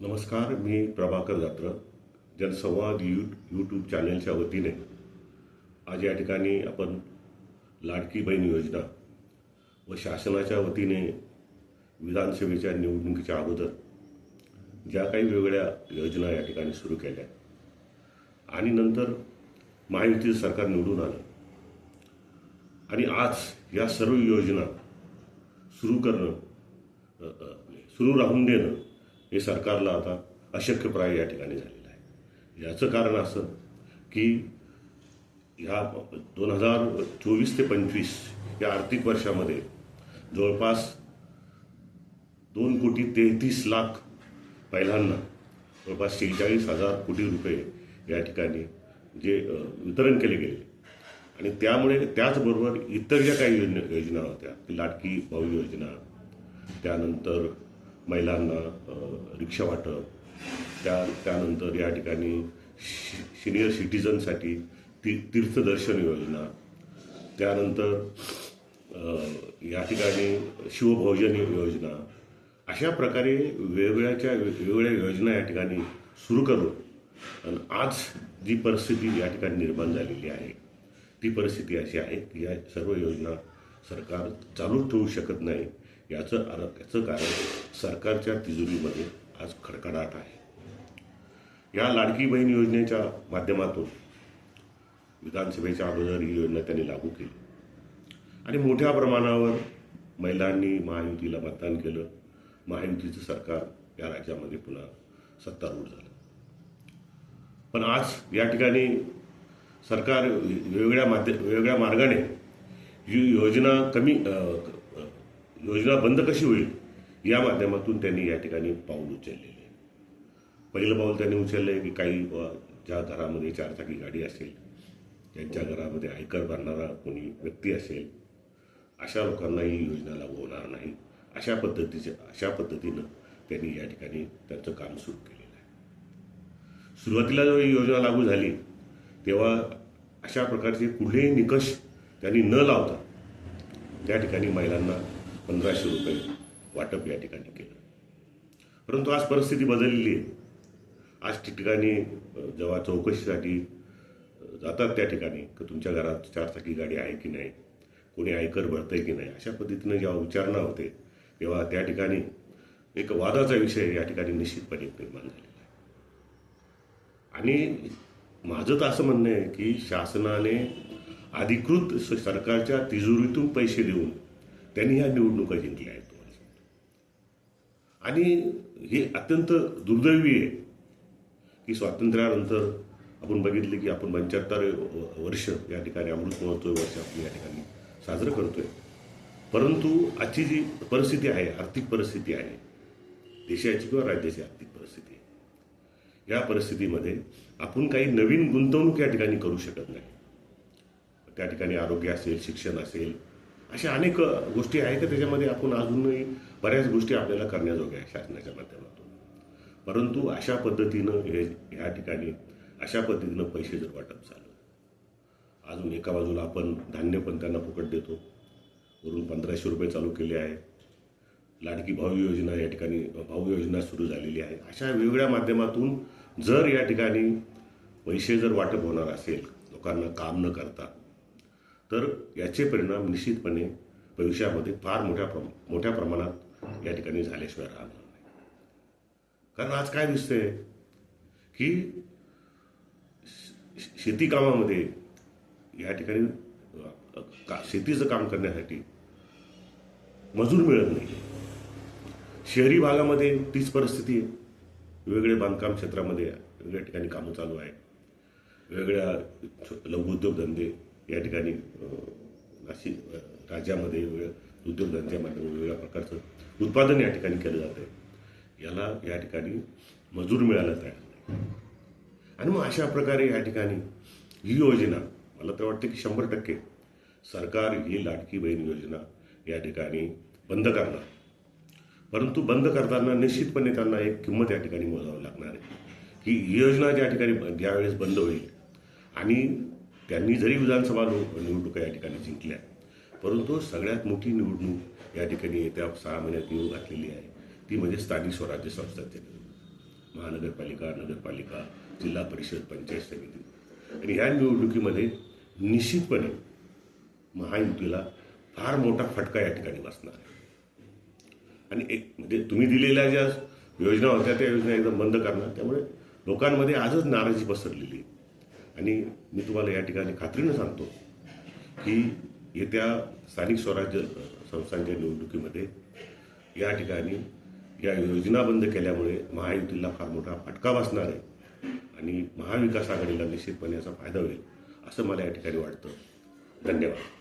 नमस्कार मी प्रभाकर जात्र जनसंवाद you YouTube चॅनलच्या वतीने. आज या ठिकाणी आपण लाडकी बहीण योजना व शासनाच्या वतीने विधानसभेच्या निवडणुकीच्या अगोदर ज्या काही वेगवेगळ्या योजना या ठिकाणी सुरू केल्या आणि नंतर महायुतीचं सरकार निवडून आलं. आणि आज या सर्व योजना सुरू करणं सुरू राहून देणं हे सरकारला आता अशक्यप्राय या ठिकाणी झालेलं आहे. याचं कारण असं की ह्या दोन हजार चोवीस ते पंचवीस या आर्थिक वर्षामध्ये जवळपास दोन कोटी तेहतीस लाख पहिल्यांदा जवळपास शेहेचाळीस हजार कोटी रुपये या ठिकाणी जे वितरण केले गेले. आणि त्यामुळे त्याचबरोबर इतर ज्या काही योजना योजना होत्या लाटकी लाडकी भाऊ योजना त्यानंतर महिलांना रिक्षा वाटप त्या त्यानंतर या ठिकाणी शि- सिनियर सिटीजनसाठी ती तीर्थदर्शन योजना त्यानंतर या ठिकाणी शिवभोजन योजना अशा प्रकारे वेगवेगळ्याच्या वेगवेगळ्या योजना या ठिकाणी सुरू करून आणि आज जी परिस्थिती या ठिकाणी निर्माण झालेली आहे ती परिस्थिती अशी आहे की या सर्व योजना सरकार चालू ठेवू शकत नाही. याचं अर याचं कारण सरकारच्या तिजोरीमध्ये आज खडखडाट आहे. या लाडकी बहीण योजनेच्या माध्यमातून विधानसभेच्या अगोदर ही योजना त्यांनी लागू केली. आणि मोठ्या प्रमाणावर महिलांनी महायुतीला मतदान केलं. महायुतीचं सरकार या राज्यामध्ये पुन्हा सत्तारूढ झालं. पण आज या ठिकाणी सरकार वेगवेगळ्या माध्य वेगवेगळ्या मार्गाने ही योजना कमी योजना बंद कशी होईल? या माध्यमातून त्यांनी या ठिकाणी पाऊल उचललेले. आहे. पहिलं पाऊल त्यांनी उचललं आहे की काही ज्या घरामध्ये चारचाकी गाडी असेल त्यांच्या घरामध्ये आयकर भरणारा कोणी व्यक्ती असेल अशा लोकांना ही योजना लागू होणार नाही. अशा पद्धतीचे अशा पद्धतीनं त्यांनी या ठिकाणी त्यांचं काम सुरू केलेलं आहे. सुरुवातीला जेव्हा ही योजना लागू झाली तेव्हा अशा प्रकारचे कुठलेही निकष त्यांनी न लावता त्या ठिकाणी महिलांना पंधराशे रुपये वाटप या ठिकाणी केलं. परंतु आज परिस्थिती बदललेली आहे. आज ठिकठिकाणी जेव्हा चौकशीसाठी जातात त्या ठिकाणी की तुमच्या घरात चारचाकी गाडी आहे की नाही कोणी आयकर भरतंय की नाही अशा पद्धतीनं जेव्हा विचारणा होते तेव्हा त्या ठिकाणी एक वादाचा विषय या ठिकाणी निश्चितपणे निर्माण झालेला आहे. आणि माझं तर असं म्हणणं आहे की शासनाने अधिकृत स- सरकारच्या तिजोरीतून पैसे देऊन त्यांनी ह्या निवडणुका जिंकल्या आहेत तुम्हाला सांगतो. आणि हे अत्यंत दुर्दैवी आहे की स्वातंत्र्यानंतर आपण बघितले की आपण पंच्याहत्तर वर्ष या ठिकाणी अमृत महोत्सव वर्ष आपण या ठिकाणी साजरं करतोय परंतु आजची जी परिस्थिती आहे आर्थिक परिस्थिती आहे देशाची किंवा राज्याची आर्थिक परिस्थिती या परिस्थितीमध्ये आपण काही नवीन गुंतवणूक या ठिकाणी करू शकत नाही त्या ठिकाणी आरोग्य असेल शिक्षण असेल अशा अनेक गोष्टी आहेत त्याच्यामध्ये आपण अजूनही बऱ्याच गोष्टी आपल्याला करण्याजोग्या आहे शासनाच्या माध्यमातून. परंतु अशा पद्धतीनं हे ह्या ठिकाणी अशा पद्धतीनं पैसे जर वाटप झालं अजून एका बाजूला आपण धान्य पण त्यांना फुकट देतो. वरून पंधराशे रुपये चालू केले आहे. लाडकी भाऊ योजना या ठिकाणी भाऊ योजना सुरू झालेली आहे. अशा वेगवेगळ्या माध्यमातून जर या ठिकाणी पैसे जर वाटप होणार असेल लोकांना काम न करता तर याचे परिणाम निश्चितपणे भविष्यामध्ये फार मोठ्या प्रम मोठ्या प्रमाणात या ठिकाणी झाल्याशिवाय राहणार नाही. कारण आज काय दिसतंय? की शेती कामामध्ये या ठिकाणी का शेतीचं काम करण्यासाठी मजूर मिळत नाही. शहरी भागामध्ये तीच परिस्थिती आहे. वेगवेगळे बांधकाम क्षेत्रामध्ये वेगळ्या ठिकाणी कामं चालू आहे वेगळ्या लघुउद्योगधंदे या ठिकाणी नाशिक राज्यामध्ये वेगवेगळ्या उद्योगधंद्याच्या माध्यमातून वेगवेगळ्या प्रकारचं उत्पादन या ठिकाणी केलं जातं आहे याला या ठिकाणी मजूर मिळायला तयार नाही. आणि मग अशा प्रकारे या ठिकाणी ही योजना मला तर वाटतं की शंभर टक्के सरकार ही लाडकी बहीण योजना या ठिकाणी बंद करणार. परंतु बंद करताना निश्चितपणे त्यांना एक किंमत या ठिकाणी मोजावी लागणार आहे. की ही योजना ज्या ठिकाणी ज्यावेळेस बंद होईल आणि त्यांनी जरी विधानसभा निवडणुका या ठिकाणी जिंकल्या परंतु सगळ्यात मोठी निवडणूक या ठिकाणी येत्या सहा महिन्यात येऊ घातलेली आहे. ती म्हणजे स्थानिक स्वराज्य संस्थांची. निवडणूक महानगरपालिका नगरपालिका जिल्हा परिषद पंचायत समिती. आणि ह्या निवडणुकीमध्ये निश्चितपणे महायुतीला फार मोठा फटका या ठिकाणी बसणार आहे. आणि एक म्हणजे तुम्ही दिलेल्या ज्या योजना होत्या त्या योजना एकदम बंद करणार. त्यामुळे लोकांमध्ये आजच नाराजी पसरलेली आहे. आणि मी तुम्हाला या ठिकाणी खात्रीनं सांगतो की येत्या स्थानिक स्वराज्य संस्थांच्या निवडणुकीमध्ये या ठिकाणी या योजना बंद केल्यामुळे महायुतीला फार मोठा फटका बसणार आहे आणि महाविकास आघाडीला निश्चितपणे याचा फायदा होईल असं मला या ठिकाणी वाटतं. धन्यवाद.